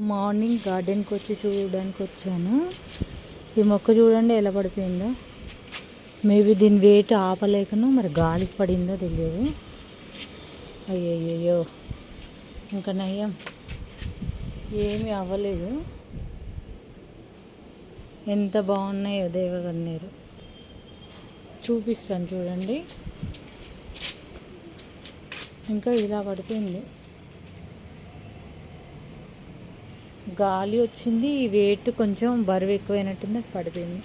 Morning గార్డెన్కి వచ్చి చూడడానికి వచ్చాను ఈ మొక్క చూడండి ఎలా పడిపోయిందో. మేబీ దీని వెయిట్ ఆపలేకనో మరి గాలికి పడిందో తెలియదు. అయ్యయ్యో ఇంకా నయ్యం. ఏమీ అవ్వలేదు. ఎంత బాగున్నాయో దేవగన్నేరు. చూపిస్తాను చూడండి. ఇంకా ఇలా పడిపోయింది. గాలి వచ్చింది ఈ వెయిట్ కొంచెం బరువు ఎక్కువైనట్టుంది అది పడిపోయింది.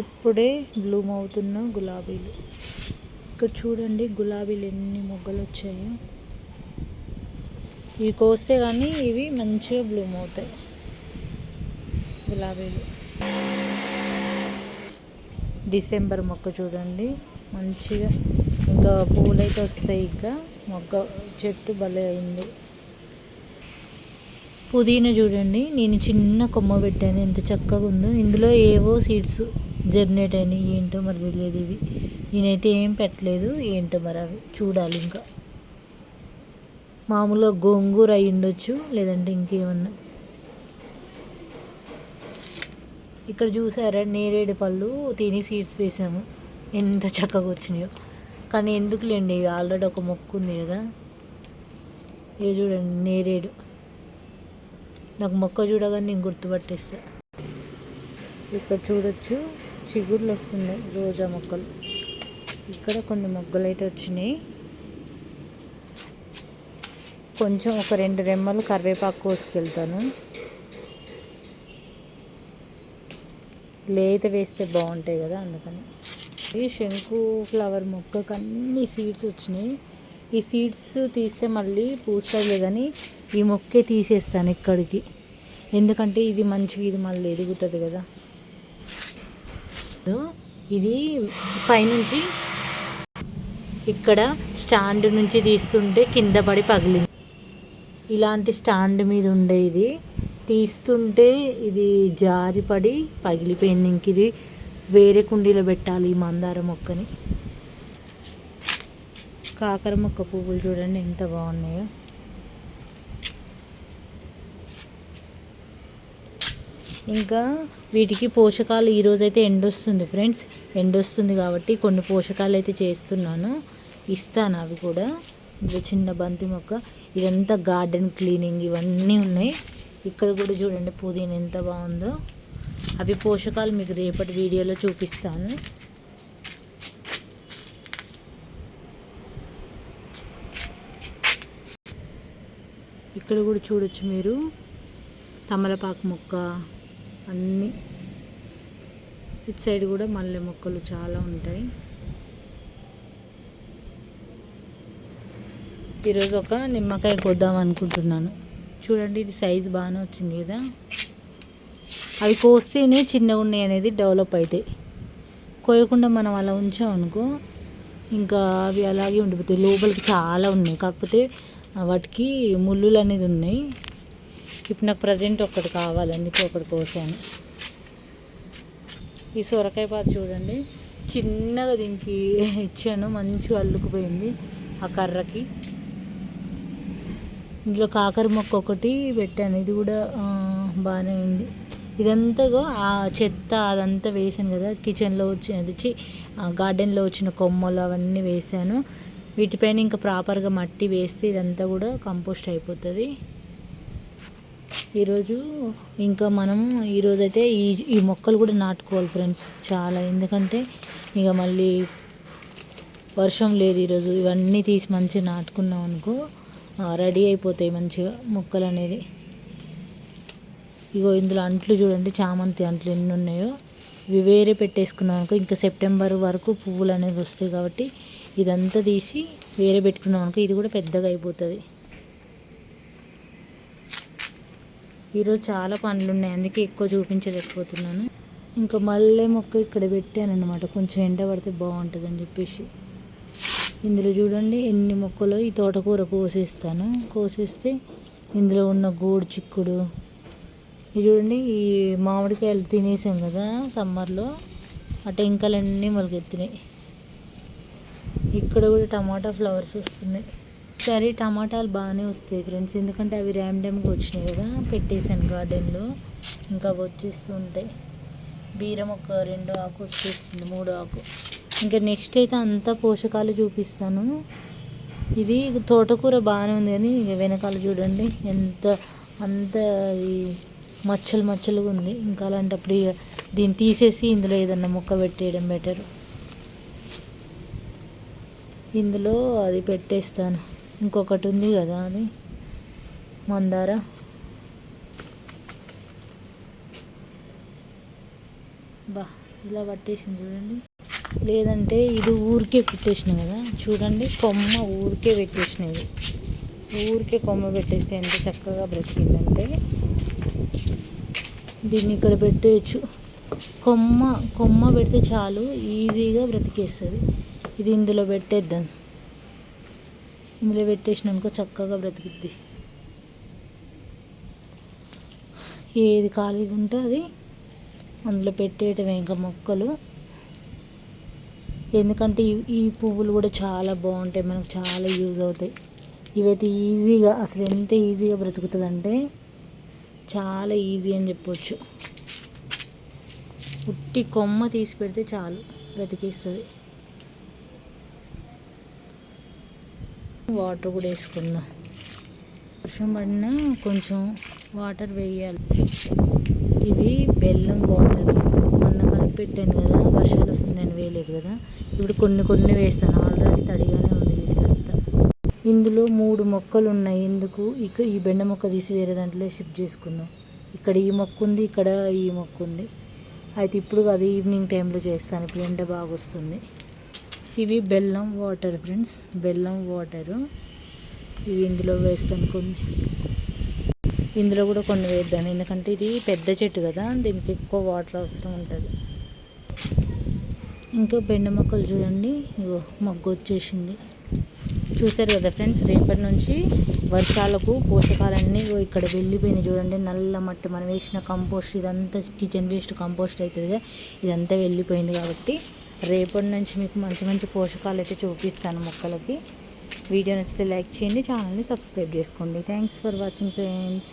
ఇప్పుడే బ్లూమ్ అవుతున్న గులాబీలు. ఇక్కడ చూడండి గులాబీలు ఎన్ని మొగ్గలు వచ్చాయో. ఇవి కోస్తే కానీ ఇవి మంచిగా బ్లూమ్ అవుతాయి గులాబీలు. డిసెంబర్ మొక్క చూడండి మంచిగా ఇంకా పూలైతే వస్తాయి ఇంకా. మొగ్గ చెట్టు భలే అయింది పుదీనా చూడండి. నేను చిన్న కొమ్మ పెట్టాను. ఎంత చక్కగా ఉందో. ఇందులో ఏవో సీడ్స్ జర్నేట్ అయినాయి. ఏంటో మరి తెలియదు ఇవి. నేనైతే ఏం పెట్టలేదు. ఏంటో మరి అవి. చూడాలి ఇంకా. మామూలుగా గోంగూర అయి ఉండొచ్చు. లేదంటే ఇంకేమన్నా. ఇక్కడ చూసారా? నేరేడు పళ్ళు తిని సీడ్స్ వేసాము. ఎంత చక్కగా వచ్చినాయో. కానీ ఎందుకులేండి? ఆల్రెడీ ఒక మొక్క ఉంది కదా. ఏ చూడండి. నేరేడు. నాకు మొక్క చూడగానే నేను గుర్తుపట్టేస్తా. ఇక్కడ చూడొచ్చు చిగుళ్ళు వస్తున్నాయి రోజా మొక్కలు. ఇక్కడ కొన్ని మొగ్గలు అయితే వచ్చినాయి. కొంచెం ఒక రెండు రెమ్మలు కరివేపాకు కోసుకెళ్తాను. లేత వేస్తే బాగుంటాయి కదా అందుకని. ఈ శంకు ఫ్లవర్ మొక్కకు అన్ని సీడ్స్ వచ్చినాయి. ఈ సీడ్స్ తీస్తే మళ్ళీ పూస్తుంది కానీ ఈ మొక్కే తీసేస్తాను ఇక్కడికి. ఎందుకంటే ఇది మంచిగా ఇది మళ్ళీ ఎదుగుతుంది కదా. ఇది పైనుంచి ఇక్కడ స్టాండ్ నుంచి తీస్తుంటే కింద పడి పగిలింది. ఇలాంటి స్టాండ్ మీద ఉండే ఇది తీస్తుంటే ఇది జారిపడి పగిలిపోయింది. ఇంక ఇది వేరే కుండీలో పెట్టాలి ఈ మందార మొక్కని. కాకర మొక్క పువ్వులు చూడండి ఎంత బాగున్నాయో. ఇంకా వీటికి పోషకాలు ఈరోజైతే ఎండొస్తుంది ఫ్రెండ్స్. ఎండొస్తుంది కాబట్టి కొన్ని పోషకాలు అయితే చేస్తున్నాను. ఇస్తాను అవి కూడా. ఇది చిన్న బంతి మొక్క ఇదంతా గార్డెన్ క్లీనింగ్ ఇవన్నీ ఉన్నాయి. ఇక్కడ కూడా చూడండి పుదీనా ఎంత బాగుందో. అవి పోషకాలు మీకు రేపటి వీడియోలో చూపిస్తాను. ఇక్కడ కూడా చూడొచ్చు మీరు. తమలపాకు మొక్క అన్నీ. ఇటు సైడ్ కూడా మల్లె మొక్కలు చాలా ఉంటాయి. ఈరోజు ఒక నిమ్మకాయ కొద్దాం అనుకుంటున్నాను. చూడండి ఇది సైజు బాగానే వచ్చింది కదా. అవి కోస్తేనే చిన్నగా ఉన్నాయి అనేది డెవలప్ అవుతాయి కోయకుండా మనం అలా ఉంచామనుకో ఇంకా అవి అలాగే ఉండిపోతాయి. లోపలికి చాలా ఉన్నాయి. కాకపోతే వాటికి ముళ్ళులు అనేది ఉన్నాయి. ఇప్పుడు నాకు ప్రజెంట్ ఒకటి కావాలి అందుకే ఒకటి కోసాను. ఈ సొరకాయ పాత చూడండి చిన్నగా దీనికి ఇచ్చాను మంచిగా అల్లుకుపోయింది ఆ కర్రకి. ఇందులో కాకర మొక్క ఒకటి పెట్టాను ఇది కూడా బాగానే అయింది ఇదంతా ఆ చెత్త అదంతా వేసాను కదా కిచెన్లో వచ్చి అది గార్డెన్లో వచ్చిన కొమ్మలు అవన్నీ వేసాను. వీటిపైన ఇంకా ప్రాపర్గా మట్టి వేస్తే ఇదంతా కూడా కంపోస్ట్ అయిపోతుంది. ఈరోజు ఇంకా మనం ఈరోజు అయితే ఈ ఈ మొక్కలు కూడా నాటుకోవాలి ఫ్రెండ్స్ చాలా. ఎందుకంటే ఇక మళ్ళీ వర్షం లేదు ఈరోజు. ఇవన్నీ తీసి మంచిగా నాటుకున్నాం అనుకో రెడీ అయిపోతాయి మంచిగా మొక్కలు అనేది. ఇగో ఇందులో అంట్లు చూడండి చామంతి అంట్లు ఎన్ని ఉన్నాయో. ఇవి వేరే పెట్టేసుకున్నాం అనుకో ఇంకా సెప్టెంబర్ వరకు పువ్వులు అనేది వస్తాయి కాబట్టి ఇదంతా తీసి వేరే పెట్టుకున్నాం అనుకో ఇది కూడా పెద్దగా అయిపోతుంది. ఈరోజు చాలా పనులు ఉన్నాయి అందుకే ఎక్కువ చూపించలేకపోతున్నాను. ఇంకా మల్లె మొక్క ఇక్కడ పెట్టాను అనమాట కొంచెం ఎండ పడితే బాగుంటుంది అని చెప్పేసి. ఇందులో చూడండి ఎన్ని మొక్కలు ఈ తోటకూర కోసేస్తాను. కోసేస్తే ఇందులో ఉన్న గోడు చిక్కుడు. ఇది చూడండి ఈ మామిడికాయలు తినేసాం కదా సమ్మర్లో. ఆ టెంకలన్నీ మొలకెత్తినాయి. ఇక్కడ కూడా టమాటా ఫ్లవర్స్ వస్తున్నాయి. సరే టమాటాలు బాగానే వస్తాయి ఫ్రెండ్స్. ఎందుకంటే అవి ర్యాండమ్గా వచ్చినాయి కదా పెట్టేశాను గార్డెన్లో. ఇంకా అవి వచ్చేస్తూ ఉంటాయి. బీరం ఒక రెండు ఆకు వచ్చేస్తుంది మూడు ఆకు. ఇంకా నెక్స్ట్ అయితే అంతా పోషకాలు చూపిస్తాను. ఇది తోటకూర బాగానే ఉంది కానీ వెనకాల చూడండి ఎంత అంత ఈ మచ్చలు మచ్చలుగా ఉంది. ఇంకా అలాంటప్పుడు ఇక దీన్ని తీసేసి ఇందులో ఏదన్నా మొక్క పెట్టేయడం బెటర్. ఇందులో అది పెట్టేస్తాను. ఇంకొకటి ఉంది కదా అది మందార. బా ఇలా పట్టేసింది చూడండి. లేదంటే ఇది ఊరికే పెట్టేసిన కదా. చూడండి కొమ్మ ఊరికే పెట్టేసినది ఊరికే కొమ్మ పెట్టేస్తే ఎంత చక్కగా బ్రతికిందంటే. దీన్ని ఇక్కడ పెట్టేయచ్చు. కొమ్మ కొమ్మ పెడితే చాలు ఈజీగా బ్రతికేస్తుంది. ఇది ఇందులో పెట్టేద్దాం. ఇందులో పెట్టేసినానుకో చక్కగా బ్రతుకుద్ది. ఏది ఖాళీగా ఉంటే అది అందులో పెట్టేయటమే ఇంకా మొక్కలు. ఎందుకంటే ఈ ఈ పువ్వులు కూడా చాలా బాగుంటాయి మనకు చాలా యూజ్ అవుతాయి. ఇవైతే ఈజీగా అసలు ఎంత ఈజీగా బ్రతుకుతుందంటే చాలా ఈజీ అని చెప్పొచ్చు. ఉట్టి కొమ్మ తీసి పెడితే చాలు బ్రతికిస్తుంది. వాటర్ కూడా వేసుకుందాం. వర్షం పడినా కొంచెం వాటర్ వేయాలి. ఇవి బెల్లం వాటర్. మొన్న కలిపి పెట్టాను కదా వర్షాలు వస్తున్నాయని వేయలేదు కదా. ఇప్పుడు కొన్ని కొన్ని వేస్తాను. ఆల్రెడీ తడిగానే ఉంది వీటికంతా. ఇందులో మూడు మొక్కలు ఉన్నాయి. ఎందుకు? ఇక ఈ బెండ మొక్క తీసి వేరే దాంట్లో షిఫ్ట్ చేసుకుందాం. ఇక్కడ ఈ మొక్క ఉంది ఇక్కడ ఈ మొక్క ఉంది. అయితే ఇప్పుడు అది ఈవినింగ్ టైంలో చేస్తాను. ఇప్పుడు ఎండ బాగా వస్తుంది. ఇవి బెల్లం వాటర్ ఫ్రెండ్స్ బెల్లం వాటరు. ఇవి ఇందులో వేస్తాను కొన్ని. ఇందులో కూడా కొన్ని వేద్దాం ఎందుకంటే ఇది పెద్ద చెట్టు కదా దీనికి ఎక్కువ వాటర్ అవసరం ఉంటుంది. ఇంకా బెండ మొక్కలు చూడండి ఇగో మొగ్గు వచ్చేసింది. చూసారు కదా ఫ్రెండ్స్ రేపటి నుంచి వర్షాలకు పోషకాలన్నీ ఇక్కడ వెళ్ళిపోయినాయి చూడండి. నల్ల మట్టి మనం వేసిన కంపోస్ట్ ఇదంతా కిచెన్ వేస్ట్ కంపోస్ట్ అవుతుంది ఇదంతా వెళ్ళిపోయింది కాబట్టి రేపటి నుంచి మీకు మంచి మంచి పోషకాలు అయితే చూపిస్తాను మొక్కలకి. వీడియో నచ్చితే లైక్ చేయండి ఛానల్ని సబ్స్క్రైబ్ చేసుకోండి. Thanks for watching friends.